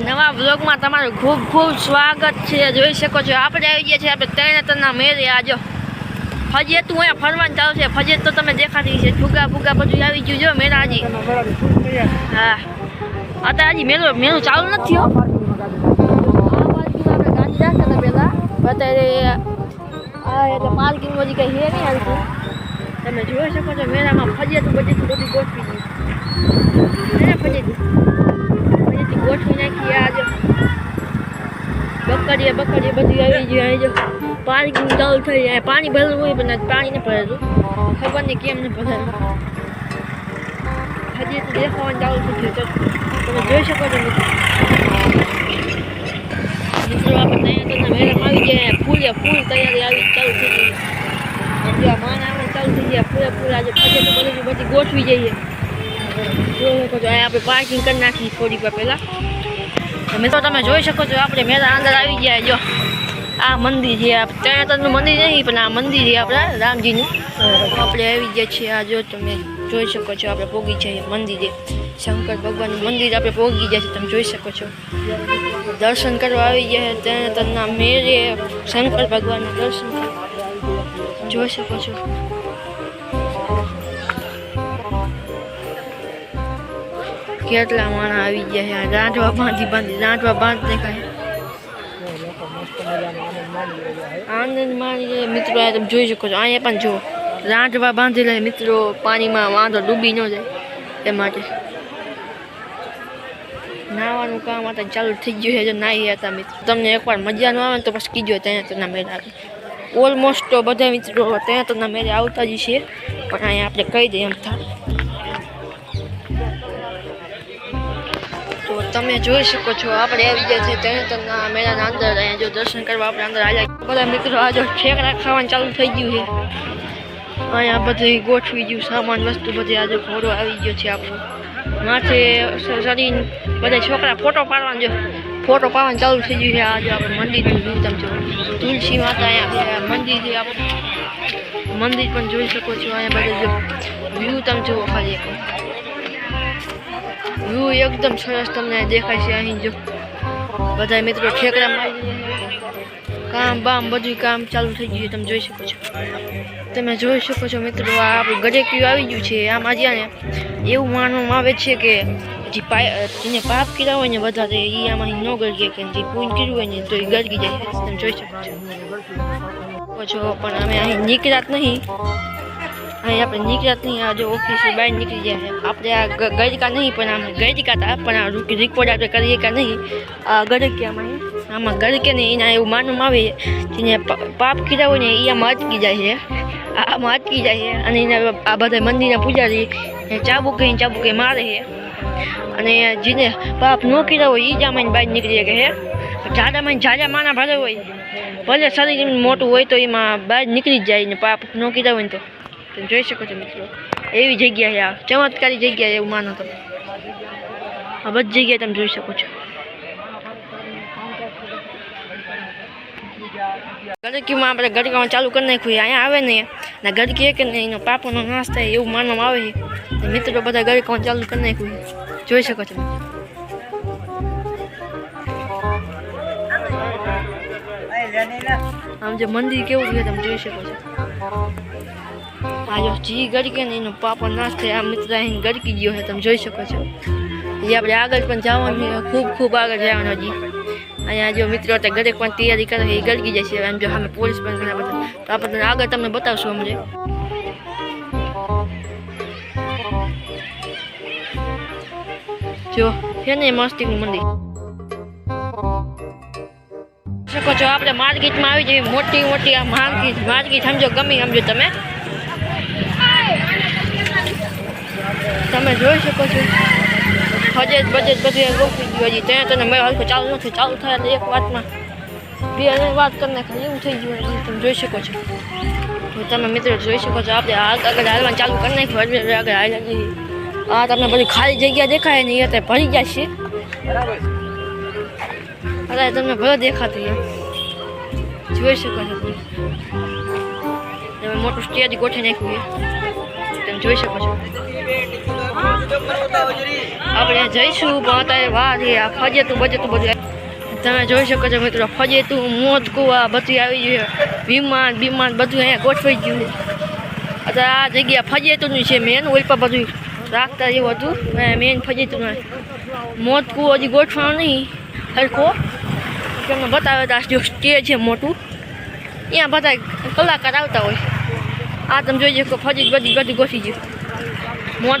નવા બ્લોગમાં તમારું ખૂબ ખૂબ સ્વાગત છે. જોઈ શકો છો, આપણે આવી ગયા છીએ, આપણે તરના મેરે આજો ફજે હું અહીંયા ફરવાનું ચાલુ છે ફજેત તો તમે દેખાતી છે ફુગા ફુગા બધું આવી ગયું જો મેરા હજી. હા. અત્યારે હજી મેળો મેળો ચાલુ નથી હો. પહેલાં અત્યારે આ એટલે પાર્કિંગ કંઈ હે નહીં તમે જોઈ શકો છો, મેળામાં ફજેત બધી બધી ગોઠવી દીધી. હે ફરીથી ગોઠવી નાખીએ આજે. બકરીએ બકરીએ બધી આવી ગઈ આવી જો પાર્કિંગ ચાલુ થઈ જાય. પાણી ભરેલું હોય પણ પાણી ન ભરેલું ખબર નહીં કેમ ન ભરેલું હજી તો દેખાવાનું ચાલુ થઈ ગયું તમે જોઈ શકો છો મિત્રો. આપણે તૈયાર મેળામાં આવી ગયા. ફૂલે ફૂલ તૈયારી આવી ચાલુ થઈ ગઈ. માન આવે ચાલુ થઈ ગયા. ફૂલે પૂરા આજે બધી બધી ગોઠવી જઈએ. શકો છો અહીંયા આપણે પાર્કિંગ કરી નાખી થોડીક વાર પહેલાં. મિત્રો, તમે જોઈ શકો છો, આપણે મેળા અંદર આવી ગયા જો. આ મંદિર છે તરણેતરનું મંદિર નહીં પણ આ મંદિર છે આપણા રામજીનું. આપણે આવી ગયા છીએ, આ જો તમે જોઈ શકો છો, આપણે પોગી જઈએ મંદિરે શંકર ભગવાનનું મંદિર આપણે પોગી ગયા છે તમે જોઈ શકો છો. દર્શન કરવા આવી ગયા તરણેતરના મેરે શંકર ભગવાનના દર્શન જોઈ શકો છો. કેટલા માણસ આવી ગયા છે? રાંધવા બાંધી બાંધી રાંધવા બાંધ દેખાય આનંદ માણી મિત્રો, આ તમે જોઈ શકો છો. અહીંયા પણ જો રાંધવા બાંધેલા છે મિત્રો, પાણીમાં વાંધો ડૂબી ન જાય એ માટે. નાવાનું કામ आता ચાલુ થઈ ગયું છે. જો નાહી હતા મિત્રો. તમને એકવાર મજા ન આવે ને તો પછી કીજો ત્યાં તો ના મેળા ઓલમોસ્ટ તો બધા મિત્રો, ત્યાં તો ના મેળે આવતા જ છે. પણ અહીંયા આપણે કહી દઈએ એમ થાય. તો તમે જોઈ શકો છો, આપણે આવી ગયા છે તરણતરના મેળાના અંદર. અહીંયા જો દર્શન કરવા આપણે અંદર આવ્યા. બધા મિત્રો, આ જો ઠેકડા ખાવાનું ચાલુ થઈ ગયું છે. અહીંયા બધું ગોઠવી ગયું, સામાન, વસ્તુ બધી આજે ઘોડો આવી ગયો છે આપણો. માથે શરીર, બધા છોકરા ફોટો પાડવાનો જો. ફોટો પાડવાનું ચાલુ થઈ ગયું છે આજે આપણે મંદિરનું વ્યૂ, તમે જો. તુલસી માતા અહીંયા મંદિર છે આપણે. મંદિર પણ જોઈ શકો છો, અહીંયા બધા જો વ્યૂ, તમે જુઓ ખાલી એક. વ્યૂ એકદમ સરસ તમને દેખાય છે, અહીં જો. બધા મિત્રો ઠેકડા મારી કામ બામ બધું કામ ચાલુ થઈ ગયું તમે જોઈ શકો છો. તમે જોઈ શકો છો મિત્રો, આ આપણું ગજેક્યું આવી ગયું છે. આમ આજે એવું માનવામાં આવે છે કે જે જેને પાપ કર્યા હોય ને બધા એ આમાં ન ગળગે કે જે પૂન કર્યું હોય ને તો એ ગળગી જાય. તમે જોઈ શકો છો. પણ અમે અહીં નીકળ્યા જ નહીં. અહીં આપણે નીકળ્યા જ નહીં આ જો ઓફિસ બહાર નીકળી ગયા છે આપણે આ ગ- ગરકા નહીં પણ આમ ગરકા હતા પણ આ રૂકી રિકોર્ડ આપણે કરીએ કે નહીં આ ગરક્યામાં આમાં ગરકે ને એના એવું માનવામાં આવે છે જેને પ- પાપ કર્યા હોય ને એ આમાં અટકી જાય છે આ આમાં અટકી જાય છે અને એને આ બધા મંદિરના પૂજારી એ ચાબુક કરીને ચાબુકે મારે છે અને જેને પાપ ન કર્યા હોય એ જ આમાં બહાર નીકળી શકે છે જાડામાં જાડા માના ભરે હોય ભલે શરીર એમનું મોટું હોય તો એમાં બહાર નીકળી જ જાય ને પાપ ન કર્યા હોય ને તો તમે જોઈ શકો છો મિત્રો. એવી જગ્યા છે આ. ચમત્કારી જગ્યા એવું માનો તમે. આ બધી જગ્યાએ તમે જોઈ શકો છો. ગરકીમાં આપણે ગરકામાં ચાલુ કરી નાખ્યું અહીંયા આવે ને ને ગરકી કે ને એનો પાપોનો નાશ થાય એવું માનવામાં આવે છે. મિત્રો બધા ગરકામાં ચાલુ કરી નાખ્યું જોઈ શકો છો આમ જે મંદિર કેવું છે તમે જોઈ શકો છો. આ જો જી ગરકે ને એનો પાપો નાશ થાય. આ મિત્ર અહીં ગરકી ગયો છે, તમે જોઈ શકો છો. એ આપણે આગળ પણ જવાનું ખૂબ ખૂબ આગળ જવાનું હજી. અહીંયા જો મિત્રો અત્યારે ગરેક પણ તૈયારી કરે એ ગળગી જાય છે. આમ જો અમે પોલીસ પણ ઘણા બધા. તો આપણે આગળ તમને બતાવશું અમને જો. છે ને મસ્તીનું મંદિર. શકો છો. આપણે માર્કેટમાં આવી જઈએ. મોટી મોટી આ માર્કેટ માર્કેટ સમજો, ગમી સમજો તમે. તમે જોઈ શકો છો. હજેજ બજેટ બધું રોકી ગયું હજી. ત્યાં તને મેં હલકો ચાલુ નથી. ચાલુ થાય એક વાતમાં બે વાત કરી નાખે એવું થઈ ગયું હજી તમે જોઈ શકો છો. તમે મિત્રો જોઈ શકો છો. આપણે આગ- આગળ હાલવાનું ચાલુ કરી નાખ્યું. હજી આગળ હાલ આ તમને બધી ખાલી જગ્યા દેખાય ને એ ભરી જાય છે અત્યારે તમને ભલે દેખાતું જોઈ શકો છો તમે. મોટું સ્ટેજ ગોઠવી નાખ્યું તમે જોઈ શકો છો. આપણે જઈશું પણ અત્યારે વાત આ ફજેતું, બજેતું બધું તમે જોઈ શકો છો મિત્રો, ફજેતું, મોત કુવા બધું આવી ગયું વિમાન વિમાન બધું અહીંયા ગોઠવાઈ ગયું અત્યારે આ જગ્યા ફજેતુંની છે મેન ઓલ પર બધું રાખતા એવું હતું. મેન ફજેતું મોત કુવો હજી ગોઠવાનું નહીં. હરખો. તમને બતાવે તો આ જો સ્ટેજ છે મોટું. ત્યાં બધા કલાકાર આવતા હોય. આ તમે જોઈ શકો ફજી બધી બધી ગોઠી ગયું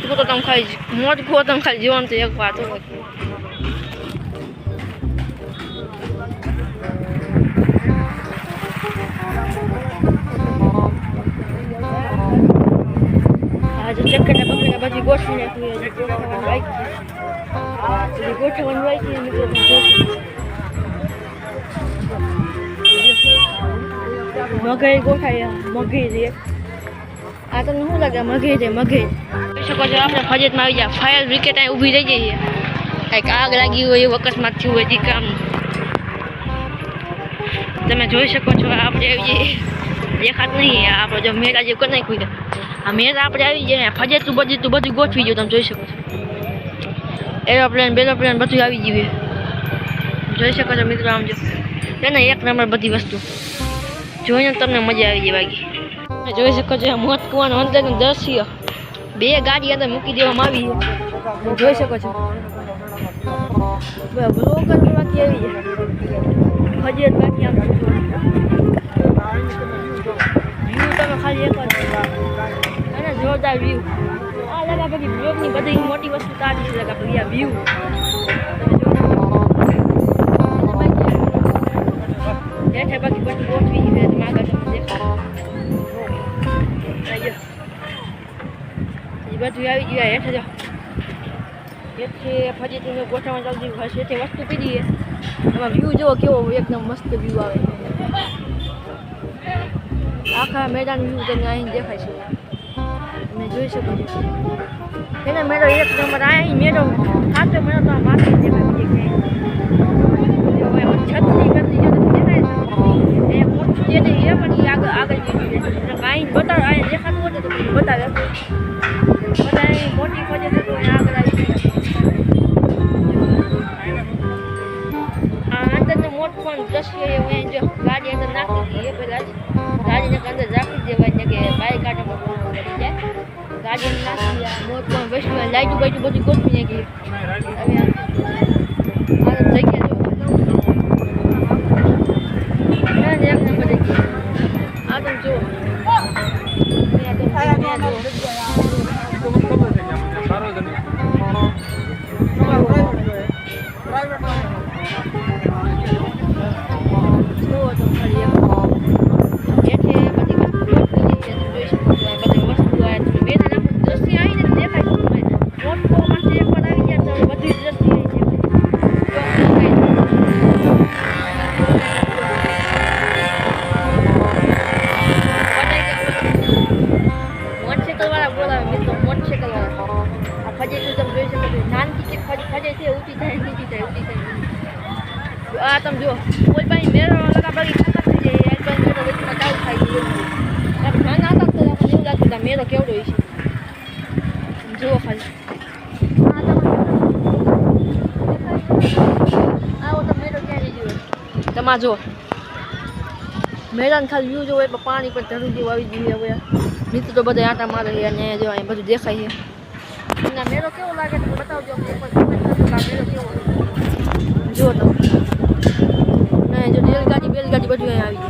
કુવો તો તમે ખાલી મોટ કુવો તમે ખાલી જીવન તો એક વાત હોય. ચક્કરને બકરીને બધી ગોઠવી નાખી છે. ગોઠવવાનું રાખી મગઈ ગોઠાય, મગઈ રે આ તમને શું લાગે, મગઈ છે મગઈ. જોઈ શકો છો આપણે ફજતમાં આવી જાય ફાયર વિકેટ અહીં ઊભી રહી જઈએ કંઈક આગ લાગી હોય એવું અકસ્માત થયું હોય કામ. તમે જોઈ શકો છો, આપણે આવી જઈએ. દેખાત નહીં આપણે જો મેળ આજે કોઈ નાખ્યું છે આ મેળ આપણે આવી જાય ફજેતું બધું બધું ગોઠવી ગયું તમે જોઈ શકો છો. એરોપ્લેન બેરોપ્લેન બધું આવી ગયું જોઈ શકો છો મિત્રો, આમ જો. છે ને, એક નંબર બધી વસ્તુ. જોઈને તમને મજા આવી જાય બાકી. જોઈ શકો છો મોત કુવાનો અંદરનું દ્રશ્ય. બે ગાડી અંદર મૂકી દેવામાં આવી છે. જોઈ શકો છો. બ્લોગર બાકી આવી જાય ફજેત બાકી આમ વ્યૂ તમે ખાલી એક જ અને જોરદાર વ્યૂ આ લગા પછી બ્લોગની બધી મોટી વસ્તુ તારી છે, લગા પછી આ વ્યૂ બધું આવી ગયું. હેઠે જો. હેઠે ફરી તમે ગોઠવણ ચાલતી હશે હેઠે વસ્તુ પીધી દઈએ એમાં વ્યૂ જુઓ કેવો એકદમ મસ્ત વ્યૂ આવે આખા મેદાન વ્યૂ તમને અહીં દેખાય છે. તમે જોઈ શકો છો. એને મેળો એક નંબર અહીં મેળો સાચો મેળો તો માથે દેખાય છત્રી કરતી જે તમને દેખાય છે. એ પણ આગળ આગળ અહીં બતાવે દેખાતું હોય તો બતાવે. મોટ પણ વસ્તુ લાઈટું બાઈટું બધું ગોઠવી નાખી મેળો કેવડો છે જુઓ ખાલી. આવો જો મેદાન ખાલી વ્યૂ જોવો એટલે પાણી પણ ધરું જેવું આવી ગયું હવે. મિત્રો તો બધા આટા મારે છે અને જો અહીં બધું દેખાય છે. અને મેળો કેવો લાગે તો બતાવજો મેળો કેવો જુઓ તમે અને જો રેલગાડી બેલગાડી બધું અહીં આવી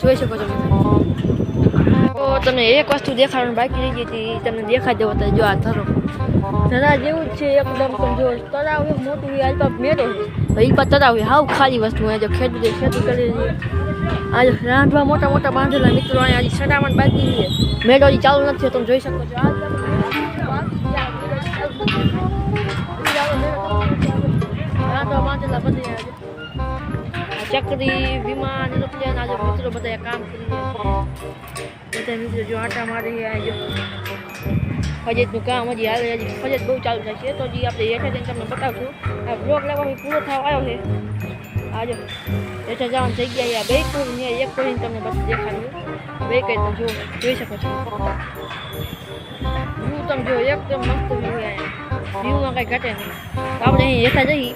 જોઈ શકો છો મિત્રો તો તમને એક વસ્તુ દેખાડવાનું બાકી રહી હતી તમને દેખાઈ દેવો તો જો આ ધરો. ધરા જેવું જ છે એકદમ તમે જો તળાવ એક મોટું એ આલપા મેળો છે. એ પર તળાવ હોય, હાવ ખાલી વસ્તુ અહીંયા જો ખેડૂત ખેતી કરી આજે રાંધવા મોટા મોટા બાંધેલા મિત્રો અહીંયા આજે સડામણ બાકી છે. મેળો હજી ચાલુ નથી તમે જોઈ શકો છો. રાંધવા બાંધેલા બધી આજે ચકરી, વિમાન એરોપ્લેન આજે મિત્રો બધા કામ કરી બધા મિત્રો જો આટા મારી આજે ફજેતનું કામ હજી હાલે, હજી ફજેત બહુ ચાલુ થાય છે. તો હજી આપણે હેઠે જઈને તમને બતાવશું. આ બ્લોક લેવાનો પૂરો થવા આવ્યો છે. આજો હેઠે જવાની જગ્યાએ આ બે કોઈ ને એક કોઈ તમને બસ દેખાડ્યું. બે કઈ તમે જો જોઈ શકો છો. હું તમે જો એકદમ મસ્ત વ્યૂ આવ્યા વ્યૂમાં કાંઈ ઘટે નહીં. આપણે અહીં હેઠા જઈએ.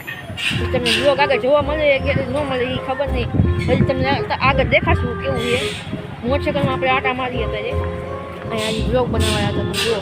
તમને બ્લોગ આગળ જોવા મળે કે ન મળે એ ખબર નહીં. પછી તમને આગળ દેખાશું કેવું છે. મોટરસાઇકલમાં આપણે આટા મારીએ જે અહીંયા બ્લોગ બનાવવા હતા જુઓ.